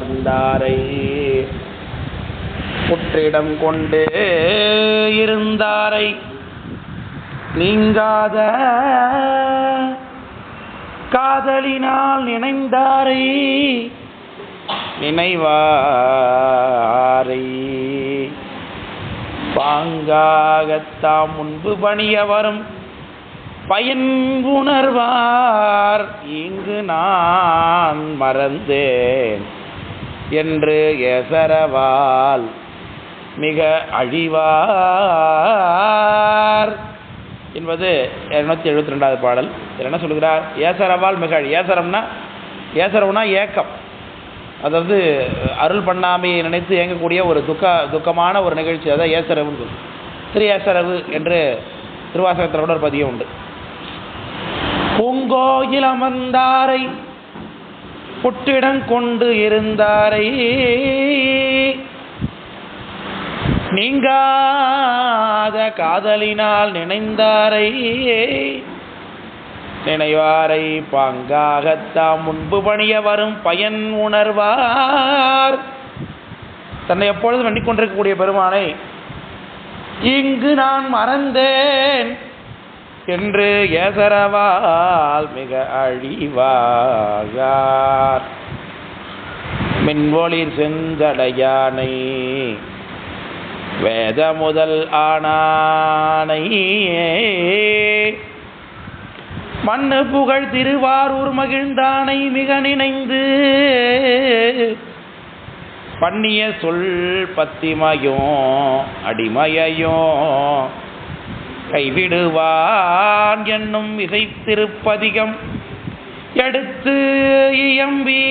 அமர்ந்தாரை புற்றிடம் கொண்டு இருந்தாரை. நீங்காத காதலினால் நினைந்தாரை. நினைவாரை. பாங்காகத்தாம் முன்பு பணிய வரும் பயன் உணர்வார். இங்கு நான் மறந்தேன். என்று எசரவால் மிக அழிவார். என்பது இரநூத்தி எழுபத்தி ரெண்டாவது பாடல். இதில் என்ன சொல்கிறார்? ஏசரவால் மிக ஏசரம்னா ஏசரம்னா ஏக்கம். அதாவது அருள் பண்ணாமையை நினைத்து இயங்கக்கூடிய ஒரு துக்க துக்கமான ஒரு நிகழ்ச்சி. அதான் ஏசரவுன்னு சொல்லும் திரு ஏசரவு என்று திருவாசகத்தில் கூட ஒரு பதியம் உண்டு. பூங்கோயில் அமர்ந்தாரை புட்டிடம் கொண்டு இருந்தாரை. நீங்காத காதலினால் நினைந்தாரை. நினைவாரை பாங்காகத்தாம் முன்பு பணிய வரும் பயன் உணர்வார். தன்னை எப்பொழுதும் எண்ணிக்கொண்டிருக்கக்கூடிய பெருமானை இங்கு நான் மறந்தேன். என்று ஏசரவால் மிக அழிவாகார் மின்வொளிர் செந்தடையானை வேத முதல் ஆனானை. மண்ணு புகழ் திருவாரூர் மகிழ்ந்தானை மிக நினைந்து பண்ணிய சொல் பத்திமையும் அடிமையையும் கைவிடுவான் என்னும் இசைத்திருப்பதிகம் எடுத்து இயம்பி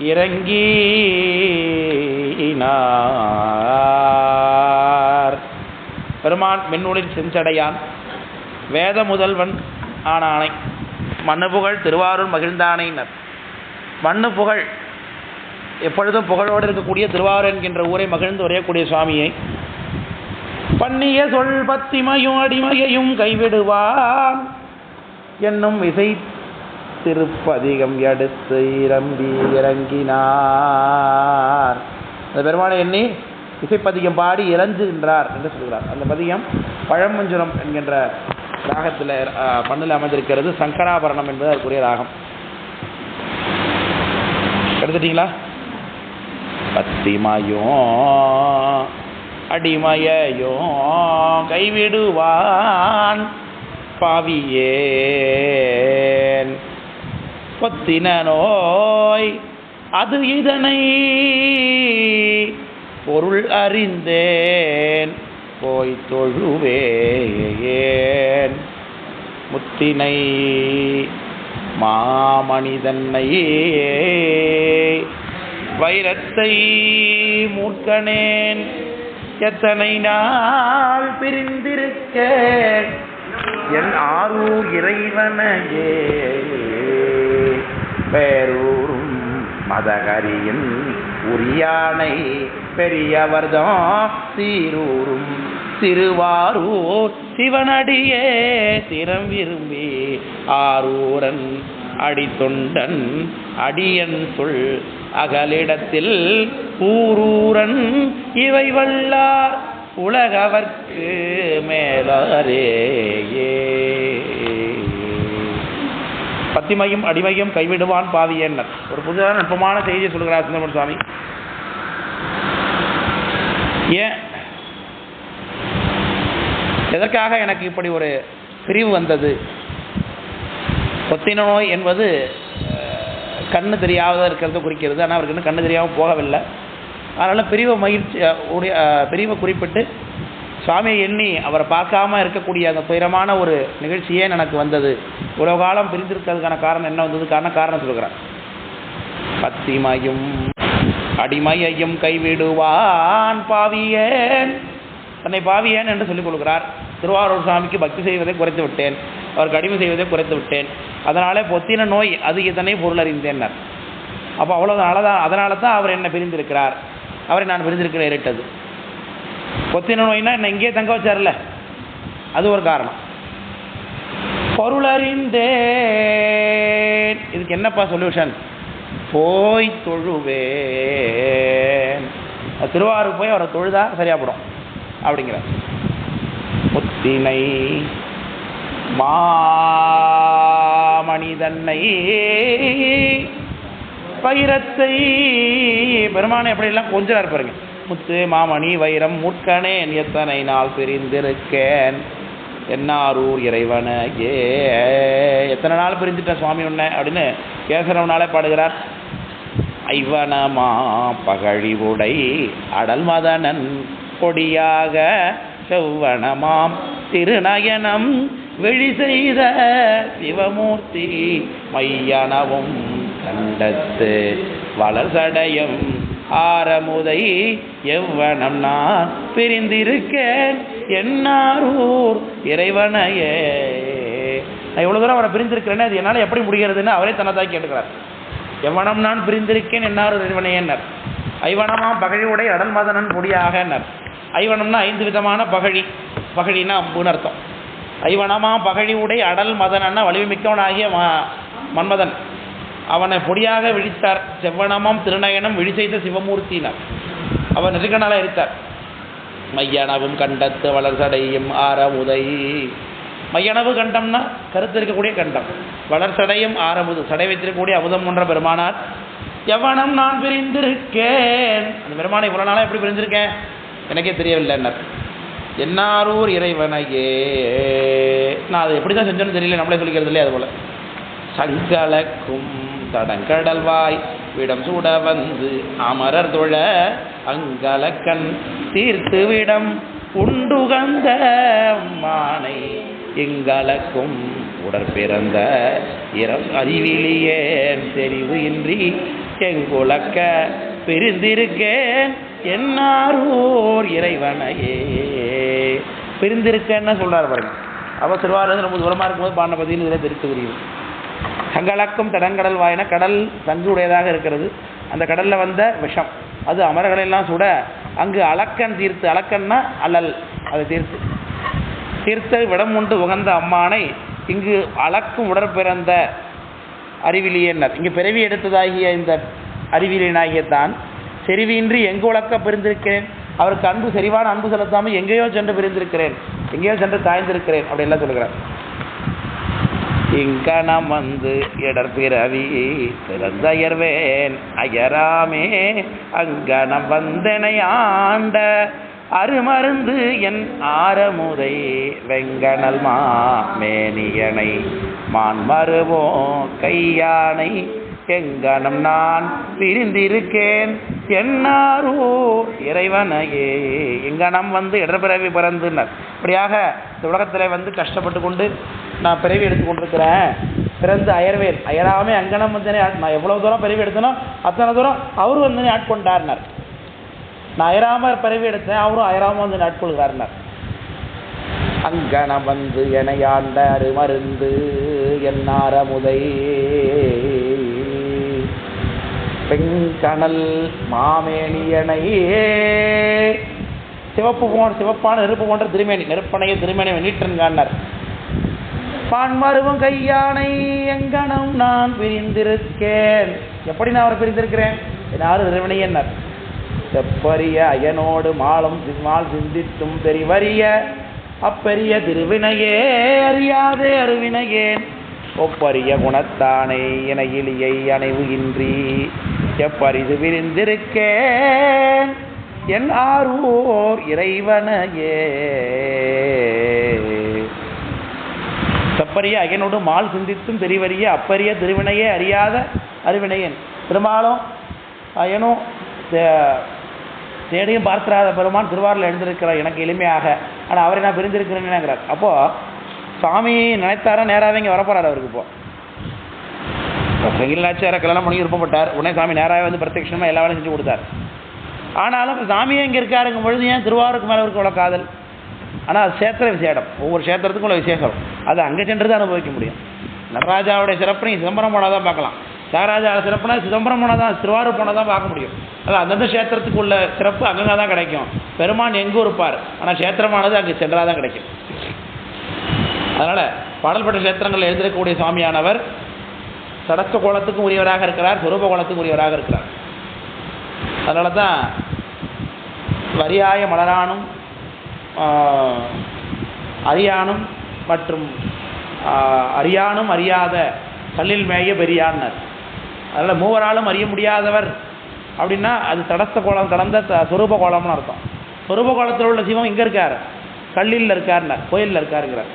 இறங்கினார். பெருமான் மின்னூலில் செஞ்சடையான். வேத முதல்வன் ஆனானை மண்ணு புகழ் திருவாரூர் மகிழ்ந்தானைனர் மண்ணு புகழ் எப்பொழுதும் புகழோடு இருக்கக்கூடிய திருவாரூர் என்கின்ற ஊரை மகிழ்ந்து உரையக்கூடிய சுவாமியை பண்ணிய சொல் பத்திமையும் அடிமையையும் கைவிடுவான். என்னும் இசை திருப்பதிகம் எடுத்து இறம்பி இறங்கினார். அந்த பெருமானை எண்ணி இசைப்பதிகம் பாடி இறஞ்சுகின்றார் என்று சொல்கிறார். அந்த பதிகம் பழமஞ்சுரம் என்கின்ற ராகத்தில் பண்ணில் அமைந்திருக்கிறது. சங்கராபரணம் என்பது அதற்குரிய ராகம். எடுத்துட்டீங்களா? பத்திமையும் அடிமையையும் கைவிடுவான். பாவியேன் பொத்தின நோய் அது இதனை பொருள் அறிந்தேன். போய் தொழுவேன். முத்தினை மாமனிதன்னை வைரத்தை மூர்க்கனேன். எத்தனை நாள் பிரிந்திருக்க? என் ஆரூர் இறைவனையே. பேரூரும் மதகரியின் உரியானை பெரியவர்தான். சீரூரும் திருவாரூர் சிவனடியே. திறம் விரும்பி ஆரூரன் அடித்தொண்டன் அடியன் சொல் அகலிடத்தில் ஊரூரன் இவை வல்லார். உலகவர்க்கு மேலாரேயே. பத்திமையும் அடிமையும் கைவிடுவான் பாவியன்னர் ஒரு புதுதான நுட்பமான செய்தியை சொல்கிறார் சுந்தரமன் சுவாமி. ஏன்? எதற்காக எனக்கு இப்படி ஒரு பிரிவு வந்தது? கொத்தின நோய் என்பது கண்ணு தெரியாத இருக்கிறத குறிக்கிறது. ஆனால் அவருக்கு இன்னும் கண்ணு தெரியாமல் போகவில்லை. அதனால் பிரிவை மகிழ்ச்சி உடைய பெரியவ பிரிவை குறிப்பிட்டு சுவாமியை எண்ணி அவரை பார்க்காம இருக்கக்கூடிய அந்த துயரமான ஒரு நிகழ்ச்சி ஏன் எனக்கு வந்தது? இவ்வளவு காலம் பிரிந்திருக்கிறதுக்கான காரணம் என்ன வந்ததுக்கான காரணம் சொல்கிறேன் பத்திமையும் அடிமையையும் கைவிடுவான் பாவியேன். தன்னை பாவியேன் என்று சொல்லிக் கொடுக்கிறார் திருவாரூர் சாமிக்கு பக்தி செய்வதை குறைத்து விட்டேன். அவருக்கு அடிமை செய்வதை குறைத்து விட்டேன். அதனாலே பொத்தின நோய் அது இதனை பொருள் அறிந்தேன்னார் அப்போ அவ்வளோ தான் அதனால தான் அவர் என்ன பிரிந்திருக்கிறார். அவரை நான் பிரிந்திருக்கிற இருட்டது பொத்தின நோய்னா என்ன இங்கேயே தங்க வச்சார்ல? அது ஒரு காரணம். பொருள் இதுக்கு என்னப்பா சொல்யூஷன் போய் தொழுவேன். திருவாரூர் போய் அவரை தொழுதா சரியாப்படும் அப்படிங்கிறார். முத்தினை மாமணிதன்னை வைரத்தை பெருமானை எப்படியெல்லாம் கொஞ்சம் பாருங்க. முத்து மாமணி வைரம் முட்கனேன் எத்தனை நாள் பிரிந்திருக்கேன்? என்னாரூர் இறைவனையே. எத்தனை நாள் பிரிஞ்சுட்டேன் சுவாமி உன்னை? அப்படின்னு கேசரவனாலே பாடுகிறார். ஐவனமா பகழிவுடை அடல் மதனன் கொடியாக செவ்வனமாம் திருநயனம் வெளி செய்த சிவமூர்த்தி மையனவும் கண்டத்து வளர்சடையும் ஆரமுதை எவ்வனம் நான் பிரிந்திருக்கேன். என்னாரூர் இறைவனையே. நான் இவ்வளோ தூரம் அவரை பிரிந்திருக்கிறேன்னு அது என்னால் எப்படி முடிகிறதுன்னு அவரே தன்னதாக கேட்டுக்கிறார். எவனம் நான் பிரிந்திருக்கேன் என்னாரூர் இறைவனையன்னர் ஐவனமாம் பகழியுடை அடல் மதனன் முடியாகன்னர் ஐவனம்னா ஐந்து விதமான பகழி. பகழின்னா அம்புன்னு அர்த்தம். ஐவனமா பகழி அடல் மதனன்னா வலிமைமிக்கவனாகிய ம- மன்மதன். அவனை பொடியாக விழித்தார். செவ்வனமாம் திருநயனம் விழி செய்த சிவமூர்த்தினார் அவன் நெருக்கனால இருத்தார் மையனவும் கண்டத்து வளர்சடையும் ஆரமுதை. மையனவு கண்டம்னா கருத்து இருக்கக்கூடிய கண்டம். வளர்சடையும் ஆரமுது. சடை வைத்திருக்கக்கூடிய அமுதம் போன்ற பெருமானார் எவனம் நான் பிரிந்திருக்கேன். அந்த பெருமானை இவ்வளோ நாளாக எப்படி பிரிந்திருக்கேன் எனக்கே தெரியவில்லைன்னார். என்னாரூர் இறைவனையே. நான் அதை எப்படி தான் செஞ்சேன்னு தெரியல. நம்மளே சொல்லிக்கிறது இல்லையா அது போல சங்கலக்கும் தடங்கடல்வாய் விடம் சூட வந்து அமரர் தொழ அங்கலக்கண் தீர்த்து விடம் உண்டுகந்த மானை எங்கலக்கும் உடற்பிறந்த இரம் அறிவிலியேன் தெரிவு இன்றி எங்குலக்க பிரிந்திருக்கேன் என்னாரூர் இறைவனையே. பிரிந்திருக்கேன்னு சொல்கிறார் பாருங்க. அவ திருவாரூர் ரொம்ப தூரமாக இருக்கும்போது பாண்ட பதியில் இதில் தெரிவித்து புரியுது கங்களாக்கும் தடங்கடல் வாயின கடல் தங்குடையதாக இருக்கிறது. அந்த கடலில் வந்த விஷம். அது அமரர்களெல்லாம் சுட அங்கு அலக்கன் தீர்த்து அலக்கன்னா அலல் அது தீர்த்து. தீர்த்த விடம் உண்டு உகந்த அம்மானை இங்கு அளக்கும் உடற்பிறந்த அறிவிலியன்னர் இங்கு பிறவி எடுத்ததாகிய இந்த அறிவிலியனாகிய தான் செறிவின்றி எங்கு உழக்க பிரிந்திருக்கிறேன்? அவருக்கு அன்பு செறிவான அன்பு செலுத்தாமல் எங்கேயோ சென்று பிரிந்திருக்கிறேன். எங்கேயோ சென்று தாய்ந்திருக்கிறேன் அப்படி எல்லாம் சொல்லுகிறார் இங்கனம் வந்து இடர் பிறவி பிறந்தயர்வேன் அயராமே அங்கனம் வந்தனை ஆண்ட அருமருந்து என் ஆரமுதை வெங்கனல் மாமேனியனை மான் மறுவோ கையானை எங்கனம் நான் பிரிந்திருக்கேன். என்னாரோ இறைவனையே எங்கனம் வந்து இடர்பிறவி பிறந்துனர். இப்படியாக இந்த உலகத்தில் வந்து கஷ்டப்பட்டு கொண்டு நான் பிறவி எடுத்து கொண்டிருக்கிறேன். பிறந்து அயர்வேல். அயராமே அங்கனம் வந்து நான் எவ்வளோ தூரம் பிறவி எடுத்தனோ அத்தனை தூரம் அவரும் வந்து ஆட்கொண்டார்னார் நான் அயராம பிறவி எடுத்தேன் அவரும் அயராம வந்து ஆட்கொள்கிறார்னார் அங்கனம் வந்து எனையாண்ட அருமருந்து என்னாரமுதை பெண்கணல் மாமேனியனையே சிவப்பு போன்ற சிவப்பான நெருப்பு போன்ற திருமேனி. நெருப்பனைய திருமேனி நீட்டன் காணர் பான்மருவும் கையானை எங்கனம் நான் பிரிந்திருக்கேன். எப்படி நான் அவரை பிரிந்திருக்கிறேன்? யாரும் இறைவனையன்னர். செப்பரிய அயனோடு மாலும் மால் சிந்தித்தும் பெரிவரிய அப்பெரிய திருவினையே அறியாதே அருவினையேன் ஒப்பரிய குணத்தானை என இலியை அணைவு இன்றி எப்பரிது விரிந்திருக்கேன்? என் ஆர்வோர் இறைவனையே. அப்பரிய அயனோடு மால் சிந்தித்தும் பெரிவரிய அப்பரிய திருவினையே அறியாத அறிவினையன் பெரும்பாலும் அயனும் தேடியும் பார்த்திராத பெருமான் திருவாரூரில் எழுந்திருக்கிறார். எனக்கு எளிமையாக. ஆனால் அவரை நான் பிரிந்திருக்கிறேன்னுங்கிறார் அப்போது சாமி நினைத்தாரா நேராகவே இங்கே வரப்போறார் அவருக்கு இப்போ. வெங்கிலாச்சார கல்யாணம் பண்ணி விருப்பப்பட்டார். உடனே சாமி நேராகவே வந்து பிரத்யட்சமாக எல்லா வேலையும் செஞ்சு கொடுத்தார். ஆனாலும் சாமியே இங்கே இருக்காருங்கும் பொழுது ஏன் திருவாரூருக்கு மேலே இருக்க அவ்வளோ காதல்? ஆனால் அது சேத்திர விசேடம் ஒவ்வொரு சேத்திரத்துக்கும் உள்ள விசேஷம். அது அங்கே சென்று தான் அனுபவிக்க முடியும். நடராஜாவுடைய சிறப்பு நீங்கள் சிதம்பரம் போனால் தான் பார்க்கலாம். தியாகராஜா சிறப்புனா சிதம்பரம் போனால் தான் திருவாரூர் போனால் தான் பார்க்க முடியும். அது அந்தந்த சேத்திரத்துக்கு உள்ள சிறப்பு அங்கங்கே தான் கிடைக்கும். பெருமான் எங்கே இருப்பார்? ஆனால் சேத்திரமானது அங்கே சென்றால் தான் கிடைக்கும். அதனால் பாடல்பட்ட சேத்திரங்கள் எழுந்திருக்கக்கூடிய சுவாமியானவர் சடக்க கோலத்துக்கும் உரியவராக இருக்கிறார் சுரூப கோலத்துக்கும் உரியவராக இருக்கிறார். அதனால தான் வரியாய மலரானும் அரியானும் மற்றும் ஆஹ், அறியானும் அறியாத கல்லில் மேய பெரியான்னர். அதனால் மூவராலும் அறிய முடியாதவர் அப்படின்னா அது தடஸ்த கோலம் கடந்த த- சொரூப கோலம்னு அர்த்தம். சொரூப கோலத்தில் உள்ள சிவம் இங்கே இருக்கார். கல்லில் இருக்கார்னார் கோயிலில் இருக்காருங்கிறார்.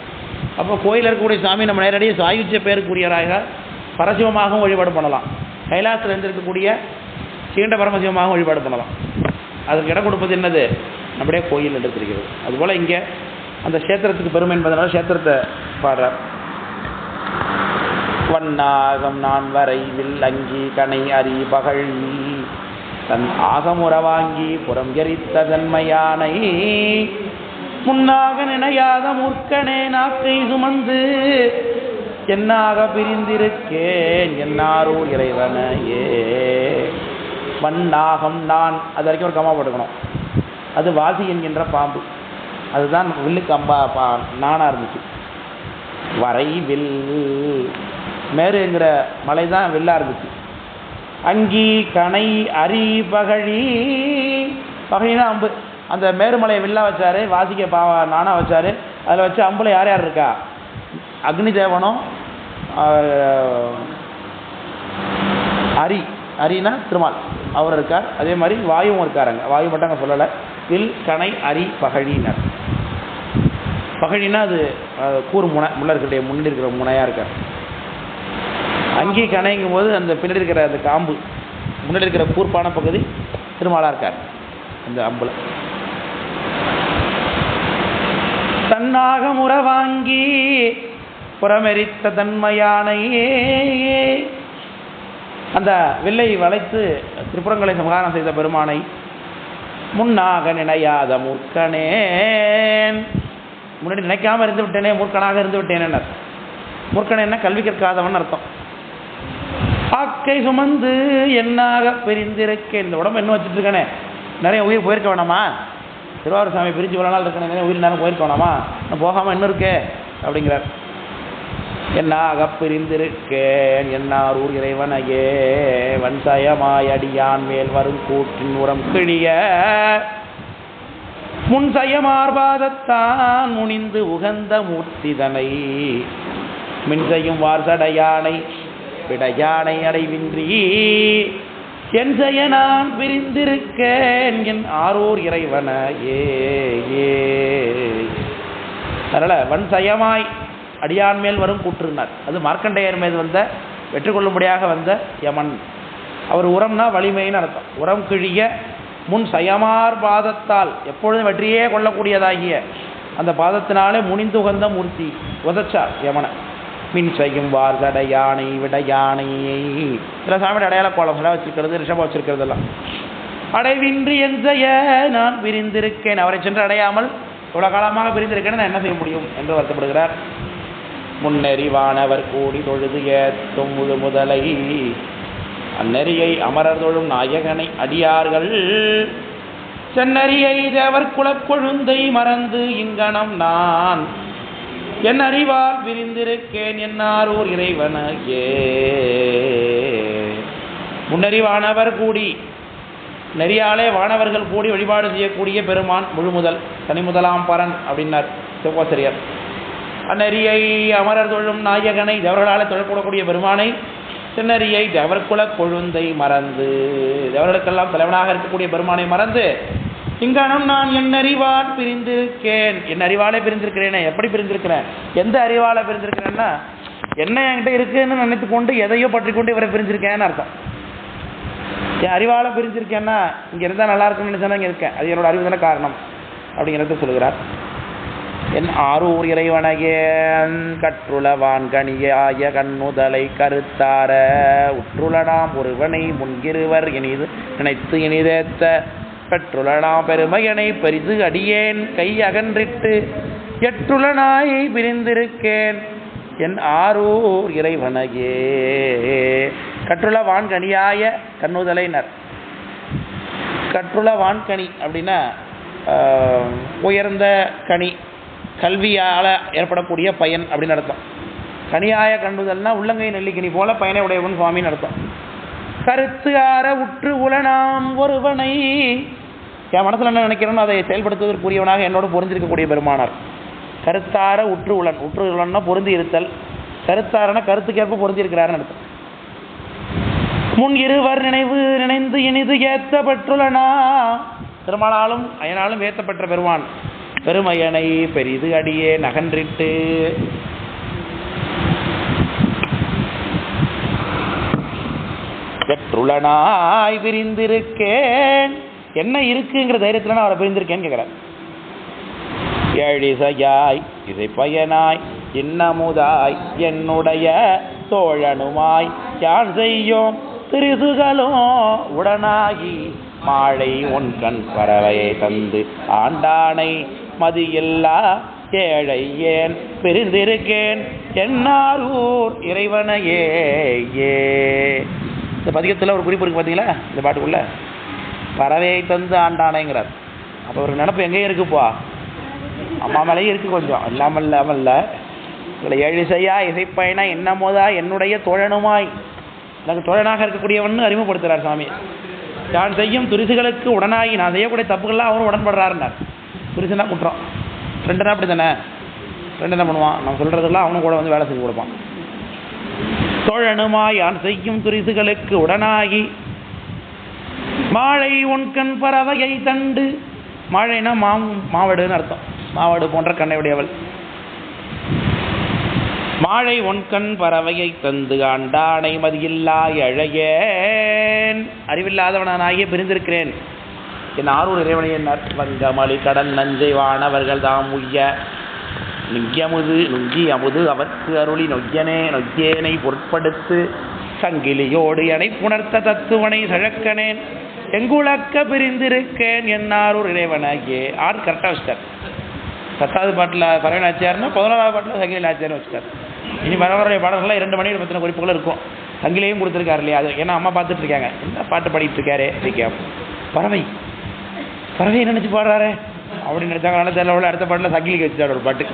அப்போ கோயிலில் இருக்கக்கூடிய சாமி நம்ம நேரடியாக சாயுஜ பேருக்குரியவராக பரசிவமாகவும் வழிபாடு பண்ணலாம். கைலாசத்தில் இருந்திருக்கக்கூடிய சீண்ட பரமசிவமாகவும் வழிபாடு பண்ணலாம். அதுக்கு இடம் கொடுப்பது என்னது? நம்முடைய கோயில் என்று தெரிகிறது. அதுபோல் இங்கே அந்த க்ஷேத்திரத்துக்கு பெருமை என்பதனால கஷேத்திரத்தை பாடுறார். வண்ணாகம் நான் வரை வில் அங்கி கனை அரி பகழ் தன் ஆகமுற வாங்கி புறம் எரித்த தன்மையானை முன்னாக நினையாத முற்கனே நாக்கை சுமந்து. என்னாக பிரிந்திருக்கேன் என்னாரோ இறைவனையே. வண்ணாகம் நான் அது வரைக்கும் ஒரு கமா போட்டுக்கணும். அது வாசி என்கின்ற பாம்பு. அதுதான் வில்லுக்கு அம்பா பா நானாக இருந்துச்சு. வரை வில் மேருங்கிற மலை தான் வில்லாக இருந்துச்சு. அங்கி கனை அரி பகழி பகழினா அம்பு. அந்த மேருமலையை வில்லா வச்சாரு வாசிக்க பாவா நானா வச்சாரு. அதில் வச்சு அம்புல யார் யார் இருக்கா? அக்னி தேவனும் அரி. அரினா திருமால். அவர் இருக்கார். அதே மாதிரி வாயுவும் இருக்காருங்க. வாயு மட்டும் அங்கே சொல்லலை. வில் கணை அரி பகழினர். பகழினா அது கூறு கூர் முனை முள்ள இருக்கக்கூடிய முன்னாடி இருக்கிற முனையாக இருக்கார். அங்கி கணைங்கும் போது அந்த பின்னாடி இருக்கிற அந்த காம்பு முன்னாடி இருக்கிற கூர்ப்பான பகுதி திருமாலா இருக்கார் அந்த அம்புல. தன்னாக முறை வாங்கி புறமெரித்த தன்மையானையே அந்த வில்லை வளைத்து திரிபுரங்களை சமகாரம் செய்த பெருமானை முன்னாக நினையாத மூர்க்கனேன். முன்னாடி நினைக்காம இருந்து விட்டேனே மூர்க்கனாக இருந்து விட்டேன் என்ன என்ன கல்வி கற்காதவன் அர்த்தம். ஆக்கை சுமந்து என்னாக பிரிந்திருக்கேன் இந்த உடம்பு என்ன வச்சுட்டு இருக்கானே? நிறைய உயிர் போயிருக்க வேணாமா? திருவாரூர் சாமி பிரிஞ்சு இவ்வளோ நாள் இருக்கேன் நிறைய உயிர் நேரம் போயிருக்க வேணாமா? நான் போகாமல் இன்னும் இருக்கே அப்படிங்கிறார். என்னாக பிரிந்திருக்கேன்? என்னாரூர் இறைவனையே? வன்சயமாய் அடியான் மேல் வரும் கூற்றின் உரம் கிழிய முன்சயமார்பாதத்தான் முனிந்து உகந்த மூர்த்திதனை. மின்சையும் வார்சடையானை விடையானை அடைவின்றி. என் செய்ய நான் பிரிந்திருக்கேன். என் ஆரூர் இறைவன ஏ. ஏ அதனால் வன் சயமாய் அடியான் மேல் வரும் கூற்றுனார். அது மார்க்கண்டேயர் மேல் வந்த வெற்றி கொள்ளும்படியாக வந்த யமன். அவர் உரம்னா வலிமைன்னு அர்த்தம். உரம் கிழிய முன் சயமார் பாதத்தால் எப்பொழுதும் வெற்றியே கொள்ளக்கூடியதாகிய அந்த பாதத்தினாலே முனிந்துகந்த மூர்த்தி உதச்சார் யமனை. மின் செய்யும் வார்கட யானை விட யானையை சில சாமியோட அடையாள கோலம் எல்லாம் வச்சிருக்கிறது ரிஷபம் வச்சிருக்கிறதெல்லாம். அடைவின்றி என் நான் பிரிந்திருக்கேன். அவரை சென்று அடையாமல் இவ்வளோ காலமாக பிரிந்திருக்கேன் நான் என்ன செய்ய முடியும் என்று வருத்தப்படுகிறார். முன்னெறிவானவர் கூடி தொழுது ஏத்தும் முழு முதலை. அந்நெறியை அமரர் தொழும் நாயகனை அடியார்கள். சென்னறியை தேவர் குலக்கொழுந்தை மறந்து இங்கனம் நான். என் அறிவால் விரிந்திருக்கேன் என்னாரூர் இறைவனையே. முன்னறிவானவர் கூடி நெறியாலே வானவர்கள் கூடி வழிபாடு செய்யக்கூடிய பெருமான் முழுமுதல் தனி முதலாம் பரன் அப்படின்னார் செவ்வாசிரியர் அந்நெறியை அமரர் தொழும் நாயகனை தேவர்களாலே தொழக்கூடக்கூடிய பெருமானை சின்னரியை தேவர்குல கொழுந்தை மறந்து தேவர்களுக்கெல்லாம் தலைவனாக இருக்கக்கூடிய பெருமானை மறந்து இங்கனம் நான் என் அறிவால் பிரிந்திருக்கேன். என் அறிவாலே பிரிந்திருக்கிறேனே எப்படி பிரிந்திருக்கிறேன்? எந்த அறிவால பிரிந்திருக்கிறேன்னா என்ன என்கிட்ட இருக்குன்னு நினைத்து கொண்டு எதையோ பற்றி கொண்டு இவரை பிரிஞ்சிருக்கேன்னு அர்த்தம். என் அறிவால பிரிஞ்சிருக்கேன்னா இங்கே இருந்தால் நல்லா இருக்குன்னு நினைச்சா இங்கே இருக்கேன். அது என்னோட அறிவு தானே காரணம். அப்படிங்கிறத சொல்லுகிறார். என் ஆரூர் இறைவனையேன் கற்றுளவான் கனியாய கண்ணுதலை கருத்தார. உற்றுளனாம் ஒருவனை முன்கிருவர் இனிது நினைத்து இனிதேத்த. பெற்றுளனாம் பெருமையனை பெரிது அடியேன் கை அகன்றிட்டு எற்றுளனாயை பிரிந்திருக்கேன். என் ஆரூர் இறைவனையே. கற்றுள வான்கனியாய கண்ணுதலைனர். கற்றுள வான்கனி அப்படின்னா உயர்ந்த கனி. கல்வியால் ஏற்படக்கூடிய பயன் அப்படின்னு அர்த்தம். கனியாய கண்டுதல்னா உள்ளங்கை நெல்லிக்கனி போல பயனை உடையவன் சுவாமின்னு அர்த்தம். கருத்து ஆற உற்று உலனாம் ஒருவனை. என் மனசில் என்ன நினைக்கிறேனோ அதை செயல்படுத்துவதற்குரியவனாக என்னோடு பொருந்திருக்கக்கூடிய பெருமானார். கருத்தார உற்று உலன் உற்று உலன்னா பொருந்தி இருத்தல். கருத்தாரன கருத்துக்கேற்ப பொருந்திருக்கிறாருன்னு அர்த்தம். முன் இருவர் நினைவு நினைந்து இனிது ஏத்த பெற்றுள்ளனா திருமணாலும் அயனாலும் ஏத்தப்பெற்ற பெருமான். பெருமையனை பெரிது அடியே நகன்றிட்டு. பெற்றுள்ளனாய் விரிந்திருக்கேன். என்ன இருக்குங்கிற தைரியத்தில் நான் அவரை பிரிந்திருக்கேன்னு கேட்குறேன் இது பயனாய் இன்னமுதாய் என்னுடைய தோழனுமாய் யான் செய்யும் திருசுகளும் உடனாகி மாழை உன் கண் பறவையை தந்து ஆண்டானை மதியில்லா ஏழை ஏன் பிரிந்திருக்கேன்? என்னாரூர் இறைவனையே ஏ. இந்த பதிகத்தில் ஒரு குறிப்பு இருக்கு பார்த்தீங்களா இந்த பாட்டுக்குள்ள? பறவையை தந்து ஆண்டானேங்கிறார். அப்போ ஒரு நினப்பு எங்கேயும் இருக்குப்பா அம்மா மேலேயும் இருக்குது கொஞ்சம். இல்லாமல் இல்லாமல் இல்லை இதில் ஏழிசையா இசைப்பயனா என்னமோதா என்னுடைய தோழனுமாய். எனக்கு தோழனாக இருக்கக்கூடியவன் அறிமுகப்படுத்துகிறார் சாமி நான் செய்யும் துரிசுகளுக்கு உடனாகி நான் செய்யக்கூடிய தப்புகள்லாம் அவரும் உடன்படுறாருன்னார். துரிசுனா குற்றம். ஃப்ரெண்டுனா அப்படி தானே ஃப்ரெண்டு என்ன பண்ணுவான்? நான் சொல்கிறதெல்லாம் அவனும் கூட வந்து வேலை செஞ்சு கொடுப்பான். தோழனுமாயான் யான் செய்யும் துரிசுகளுக்கு உடனாகி மாழை உன்கண் பறவையை தண்டு. மாழைனா மாம் மாவடுன்னு அர்த்தம். மாவடு போன்ற கண்ணை உடையவள் மாழை ஒன்கண் பறவையை தந்து ஆண்டானை மதியில்லா அழகேன் அறிவில்லாதவனாகிய பிரிந்திருக்கிறேன். என் ஆரூர் இறைவனை என்னார் கடல் நஞ்சை வானவர்கள் தாம் உய்ய. நுங்கியமுது நுங்கி அமுது அவர்க்கு அருளி. நொய்யனே நொய்யேனை பொருட்படுத்து. சங்கிலியோடு எனை புணர்த்த தத்துவனை சழக்கனேன். எங்குழக்க பிரிந்திருக்கேன் என்னாரூர் இறைவனாகியே. ஆர் கரெக்டாக வச்சிட்டார் பத்தாவது பாட்டில் பறவை நாச்சியார்னா பதினோராவது பாட்டில் சங்கிலி நாச்சியார்னு வச்சுட்டார். இனி வரவருடைய பாடல்கள்லாம் இரண்டு மணி பற்றின குறிப்புகள் இருக்கும். சங்கிலியும் கொடுத்துருக்காரு இல்லையா? அது ஏன்னா அம்மா பார்த்துட்டு இருக்காங்க. என்ன பாட்டு பாடிட்டு இருக்காரு? பறவை. பறவை நினச்சி பாடுறாரு? அப்படின்னு நினைச்சாங்க. நல்லா தெரியல அடுத்த பாட்டில் சக்கிலிக்கு வச்சுட்டார் ஒரு பாட்டு.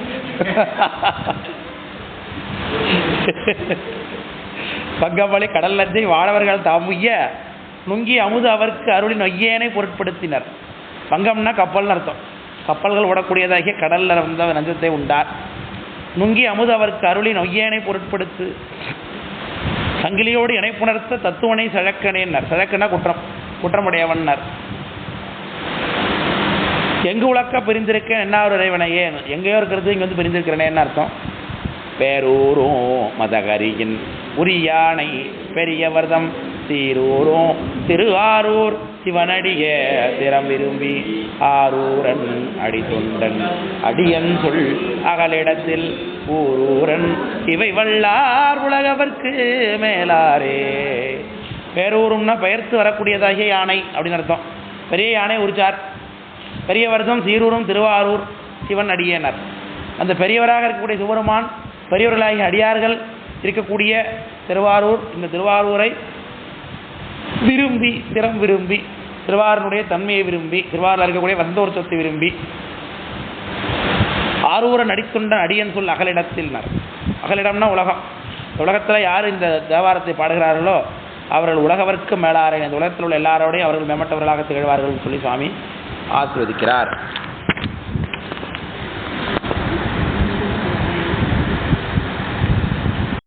பங்கமலை கடல் லஞ்சை வாழவர்கள் தாமுய்ய நுங்கி அமுது அவருக்கு அருளின் நொய்யேனை பொருட்படுத்தினர். பங்கம்னா கப்பல்னு அர்த்தம். கப்பல்கள் ஓடக்கூடியதாகிய கடலில் வந்த நஞ்சத்தை உண்டார். நுங்கி அமுது அவருக்கு அருளின் நொய்யேனை பொருட்படுத்து சங்கிலியோடு இணைப்புணர்த்த தத்துவனை சழக்கனேன்னர். சழக்கனா குற்றம். குற்றமுடையவன்னர். எங்கு உலக்க பிரிந்திருக்க என்ன ஒரு இறைவனையே எங்கேயோ இருக்கிறது இங்கே வந்து பிரிந்திருக்கிறேனேன்னு அர்த்தம்? பேரூரும் மதகரியின் உரியானை பெரியவர்தம் சீரூரும் திருவாரூர் சிவனடிய திறம் விரும்பி ஆரூரன் அடித்தொண்டன் அடியன் சொல் அகலிடத்தில் ஊரூரன் இவை வல்லார் உலகவர்க்கு மேலாரே. பேரூரும்னா பெயர்த்து வரக்கூடியதாகிய யானை அப்படின்னு அர்த்தம். பெரிய யானை உரிச்சார் பெரியவர்தம் சீரூரும் திருவாரூர் சிவன் அடியேனர். அந்த பெரியவராக இருக்கக்கூடிய சிவருமான் பெரியவர்களாகிய அடியார்கள் இருக்கக்கூடிய திருவாரூர் இந்த திருவாரூரை விரும்பி திறம் விரும்பி திருவாரூருடைய தன்மையை விரும்பி திருவாரூரில் இருக்கக்கூடிய வந்தோர் விரும்பி ஆரூர நடித்துண்ட அடியன் சொல் அகலிடத்தில் அகலிடம்னா உலகம். உலகத்தில் யார் இந்த தேவாரத்தை பாடுகிறார்களோ அவர்கள் உலகவர்க்கு மேலாரை இந்த உலகத்தில் உள்ள எல்லாரோடையும் அவர்கள் மேம்பட்டவர்களாக திகழ்வார்கள் சொல்லி சுவாமி. ஆசிர்வதிக்கிறார்.